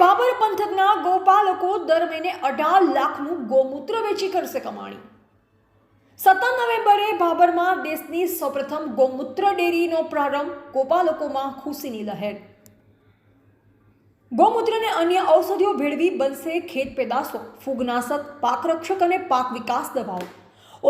બાબર પંથકના ગોપાલકો દર મહિને અઢાર લાખનું ગૌમૂત્ર વેચી કરશે કમાણી. સત્તર નવેમ્બરે બાબરમાં દેશની સૌપ્રથમ ગૌમૂત્ર ડેરીનો પ્રારંભ ગોપાલકોમાં ખુશીની લહેર. ગૌમૂત્રને અન્ય ઔષધિઓ ભેળવી બનશે ખેત પેદાશો, ફૂગનાશક પાક રક્ષક અને પાક વિકાસ દવાઓ.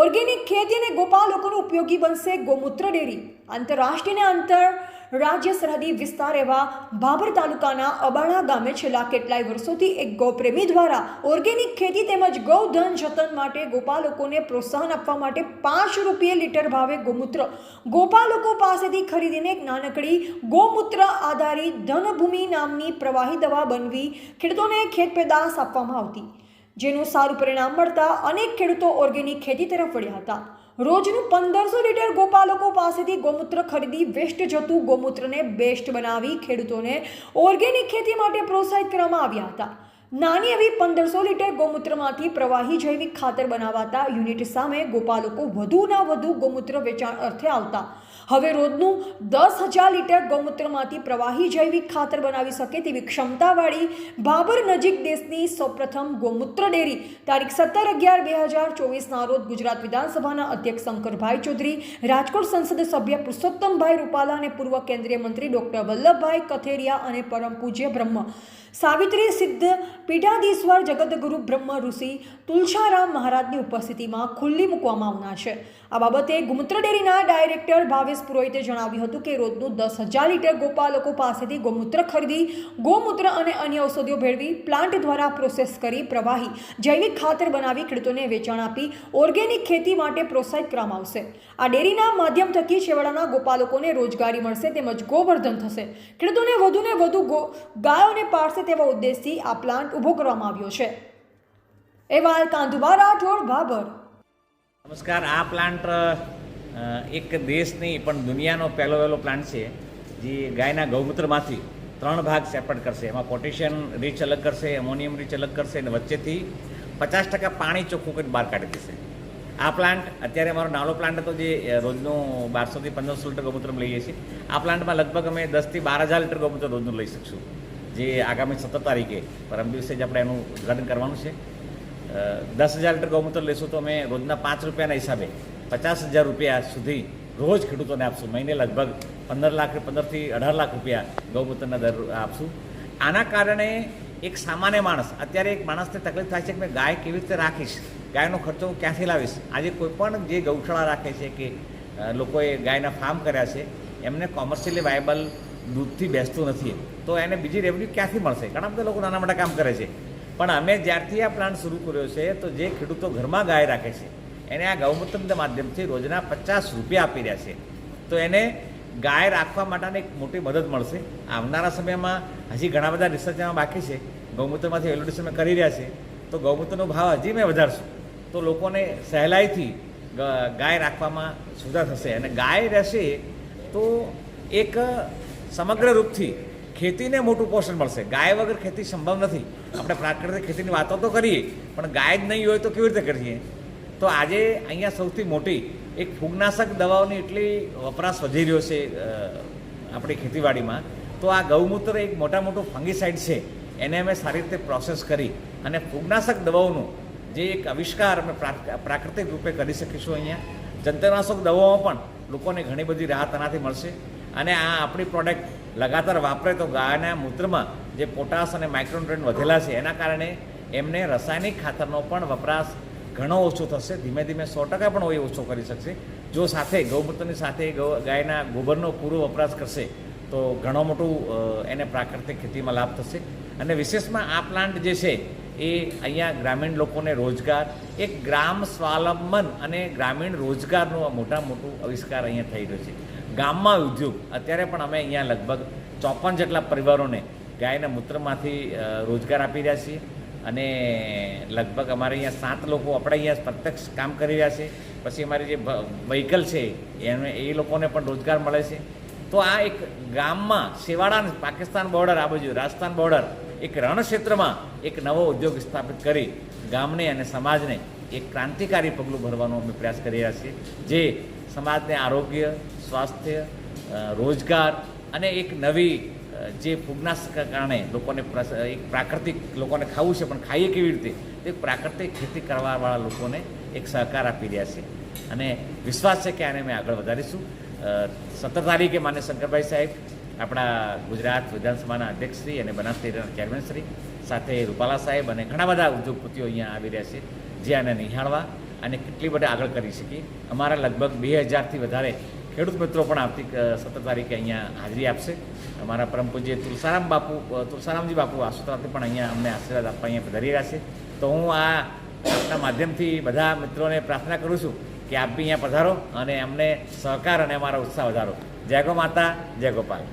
ઓર્ગેનિક ખેતી અને ગોપાલકોનું ઉપયોગી બનશે ગૌમૂત્ર ડેરી. આંતરરાષ્ટ્રીય અને આંતર રાજ્ય સરહદી વિસ્તાર એવા બાબર તાલુકાના અબાણા ગામે છેલ્લા કેટલાય વર્ષોથી એક ગૌપ્રેમી દ્વારા ઓર્ગેનિક ખેતી તેમજ ગૌધન જતન માટે ગોપાલકોને પ્રોત્સાહન આપવા માટે પાંચ રૂપિયે લીટર ભાવે ગૌમૂત્ર ગોપાલકો પાસેથી ખરીદીને એક નાનકડી ગૌમૂત્ર આધારિત ધનભૂમિ નામની પ્રવાહી દવા બનવી ખેડૂતોને ખેત પેદાશ આપવામાં આવતી, જેનું સારું પરિણામ મળતા અનેક ખેડૂતો ઓર્ગેનિક ખેતી તરફ વળ્યા હતા. રોજનું પંદરસો લીટર ગોપાલકો પાસેથી ગૌમૂત્ર ખરીદી વેસ્ટ જતું ગૌમૂત્રને બેસ્ટ બનાવી ખેડૂતોને ઓર્ગેનિક ખેતી માટે પ્રોત્સાહિત કરવામાં આવ્યા હતા. નાની એવી પંદરસો લીટર ગૌમૂત્રમાંથી પ્રવાહી જૈવિક ખાતર બનાવાતા યુનિટ સામે ગોપાલકો વધુના વધુ ગૌમૂત્ર વેચાણ અર્થે આવતા. હવે રોજનું દસ હજાર લીટર ગૌમૂત્રમાંથી પ્રવાહી જૈવિક ખાતર બનાવી શકે તેવી ક્ષમતાવાળી બાબર નજીક દેશની સૌપ્રથમ ગૌમૂત્ર ડેરી. તારીખ સત્તર અગિયાર બે હજાર ચોવીસના રોજ ગુજરાત વિધાનસભાના અધ્યક્ષ શંકરભાઈ ચૌધરી, રાજકોટ સંસદ સભ્ય પુરુષોત્તમભાઈ રૂપાલા અને પૂર્વ કેન્દ્રીય મંત્રી ડોક્ટર વલ્લભભાઈ કથેરિયા અને પરમ પૂજ્ય બ્રહ્મ. સાવિત્રી સિદ્ધ પીઠાધીશ્વર જગતગુરુ બ્રહ્મ ઋષિ તુલસારામ મહારાજની ઉપસ્થિતિમાં ખુલ્લી મૂકવામાં આવનાર છે. આ બાબતે ગુમૂત્ર ડેરીના ડાયરેક્ટર ભાવેશ પુરોહિતે જણાવ્યું હતું કે રોજનું દસ હજાર લીટર ગોપાલકો પાસેથી ગૌમૂત્ર ખરીદી, ગૌમૂત્ર અને અન્ય ઔષધિઓ ભેળવી, પ્લાન્ટ દ્વારા પ્રોસેસ કરી પ્રવાહી જૈવિક ખાતર બનાવી ખેડૂતોને વેચાણ આપી ઓર્ગેનિક ખેતી માટે પ્રોત્સાહિત કરવામાં આવશે. આ ડેરીના માધ્યમ થકી છેવાડાના ગોપાલકોને રોજગારી મળશે તેમજ ગોવર્ધન થશે. ખેડૂતોને વધુને વધુ ગો, ગાયોને પાળશે તેવા ઉદ્દેશથી આ પ્લાન્ટ ઊભો કરવામાં આવ્યો છે. એવા કાંધુબા રાઠોડ ભાભર. નમસ્કાર, આ પ્લાન્ટ એક દેશ નહીં પણ દુનિયાનો પહેલો વહેલો પ્લાન્ટ છે, જે ગાયના ગૌમૂત્રમાંથી ત્રણ ભાગ સેપરેટ કરશે. એમાં પોટેશિયમ રીચ અલગ કરશે, એમોનિયમ રીચ અલગ કરશે અને વચ્ચેથી પચાસ ટકા પાણી ચોખ્ખું કરીને બહાર કાઢી દેશે. આ પ્લાન્ટ, અત્યારે અમારો નાનો પ્લાન્ટ હતો જે રોજનું બારસોથી પંદરસો લીટર ગૌમૂત્ર લઈએ છીએ. આ પ્લાન્ટમાં લગભગ અમે દસથી બાર હજાર લીટર ગૌમૂત્ર રોજનું લઈ શકશું. જે આગામી સત્તર તારીખે પરમ દિવસે જ આપણે એનું ઉદઘાટન કરવાનું છે. દસ હજાર લીટર ગૌમૂત્ર લેશું તો અમે રોજના પાંચ રૂપિયાના હિસાબે પચાસ હજાર રૂપિયા સુધી રોજ ખેડૂતોને આપશું. મહિને લગભગ પંદર લાખ, પંદરથી અઢાર લાખ રૂપિયા ગૌમૂત્રના દર આપશું. આના કારણે એક સામાન્ય માણસ, અત્યારે એક માણસને તકલીફ થાય છે કે મેં ગાય કેવી રીતે રાખીશ? ગાયનો ખર્ચો હું ક્યાંથી લાવીશ? આજે કોઈ પણ જે ગૌશાળા રાખે છે કે લોકોએ ગાયના ફાર્મ કર્યા છે, એમને કોમર્શિયલી વાયબલ દૂધથી બેસતું નથી. તો એને બીજી રેવન્યુ ક્યાંથી મળશે? ઘણા બધા લોકો નાના મોટા કામ કરે છે. પણ અમે જ્યારથી આ પ્લાન્ટ શરૂ કર્યો છે, તો જે ખેડૂતો ઘરમાં ગાય રાખે છે, એને આ ગૌમૂત્રના માધ્યમથી રોજના પચાસ રૂપિયા આપી રહ્યા છે. તો એને ગાય રાખવા માટેની એક મોટી મદદ મળશે. આવનારા સમયમાં હજી ઘણા બધા રિસર્ચ એમાં બાકી છે. ગૌમૂત્રમાંથી વેલિડેશન અમે કરી રહ્યા છે તો ગૌમૂત્રનો ભાવ હજી મેં વધારશું. તો લોકોને સહેલાઈથી ગાય રાખવામાં સુવિધા થશે. અને ગાય રહેશે તો એક સમગ્ર રૂપથી ખેતીને મોટું પોષણ મળશે. ગાય વગર ખેતી સંભવ નથી. આપણે પ્રાકૃતિક ખેતીની વાતો તો કરીએ, પણ ગાય જ નહીં હોય તો કેવી રીતે કરીએ? તો આજે અહીંયા સૌથી મોટી એક ફૂગનાશક દવાઓની એટલી વપરાશ વધી રહ્યો છે આપણી ખેતીવાડીમાં. તો આ ગૌમૂત્ર એક મોટા મોટું ફંગીસાઇડ છે. એને અમે સારી રીતે પ્રોસેસ કરી અને ફૂગનાશક દવાઓનું જે એક આવિષ્કાર અમે પ્રા- પ્રાકૃતિક રૂપે કરી શકીશું અહીંયા. જંતુનાશક દવાઓમાં પણ લોકોને ઘણી બધી રાહત આનાથી મળશે. અને આ આપણી પ્રોડક્ટ લગાતાર વાપરે તો ગાયના મૂત્રમાં જે પોટાશ અને માઇક્રોન્યુટ્રન્ટ વધેલા છે, એના કારણે એમને રાસાયણિક ખાતરનો પણ વપરાશ ઘણો ઓછો થશે. ધીમે ધીમે સો ટકા પણ એ ઓછો કરી શકશે. જો સાથે ગૌમૂત્રની સાથે ગાયના ગોબરનો પૂરો વપરાશ કરશે, તો ઘણો મોટું એને પ્રાકૃતિક ખેતીમાં લાભ થશે. અને વિશેષમાં આ પ્લાન્ટ જે છે, એ અહીંયા ગ્રામીણ લોકોને રોજગાર, એક ગ્રામ સ્વાવલંબન અને ગ્રામીણ રોજગારનો મોટા મોટું આવિષ્કાર અહીંયા થઈ રહ્યો છે. ગામમાં ઉદ્યોગ. અત્યારે પણ અમે અહીંયા લગભગ ચોપન જેટલા પરિવારોને ગાયના મૂત્રમાંથી રોજગાર આપી રહ્યા છીએ. અને લગભગ અમારે અહીંયા સાત લોકો આપણે અહીંયા પ્રત્યક્ષ કામ કરી રહ્યા છે. પછી અમારી જે વ્હીકલ છે, એને, એ લોકોને પણ રોજગાર મળે છે. તો આ એક ગામમાં શેવાડા પાકિસ્તાન બોર્ડર આ બાજુ રાજસ્થાન બોર્ડર એક રણ ક્ષેત્રમાં એક નવો ઉદ્યોગ સ્થાપિત કરી ગામને અને સમાજને એક ક્રાંતિકારી પગલું ભરવાનો અમે પ્રયાસ કરી રહ્યા છીએ. જે સમાજને આરોગ્ય, સ્વાસ્થ્ય રોજગાર અને એક નવી જે ફૂગના કારણે લોકોને એક પ્રાકૃતિક લોકોને ખાવું છે પણ ખાઈએ કેવી રીતે? તે પ્રાકૃતિક ખેતી કરવાવાળા લોકોને એક સહકાર આપી રહ્યા છે. અને વિશ્વાસ છે કે આને અમે આગળ વધારીશું. સત્તર તારીખે માન્ય શંકરભાઈ સાહેબ, આપણા ગુજરાત વિધાનસભાના અધ્યક્ષશ્રી અને બનાસ ડેરીના ચેરમેનશ્રી સાથે રૂપાલા સાહેબ અને ઘણા બધા ઉદ્યોગપતિઓ અહીંયા આવી રહ્યા છે, જે આને નિહાળવા અને કેટલી બધા આગળ કરી શકીએ અમારા લગભગ બે હજારથી વધારે ખેડૂત મિત્રો પણ આવતી સત્તર તારીખે અહીંયા હાજરી આપશે. અમારા પરમ પૂજ્ય તુલસારામ બાપુ તુલસારામજી બાપુ આસુતરાથી પણ અહીંયા અમને આશીર્વાદ આપવા અહીંયા પધારી રહ્યા છે. તો હું આ આપના માધ્યમથી બધા મિત્રોને પ્રાર્થના કરું છું કે આપ બી અહીંયા પધારો અને અમને સહકાર અને અમારો ઉત્સાહ વધારો. જય ગો માતા, જય ગોપાલ.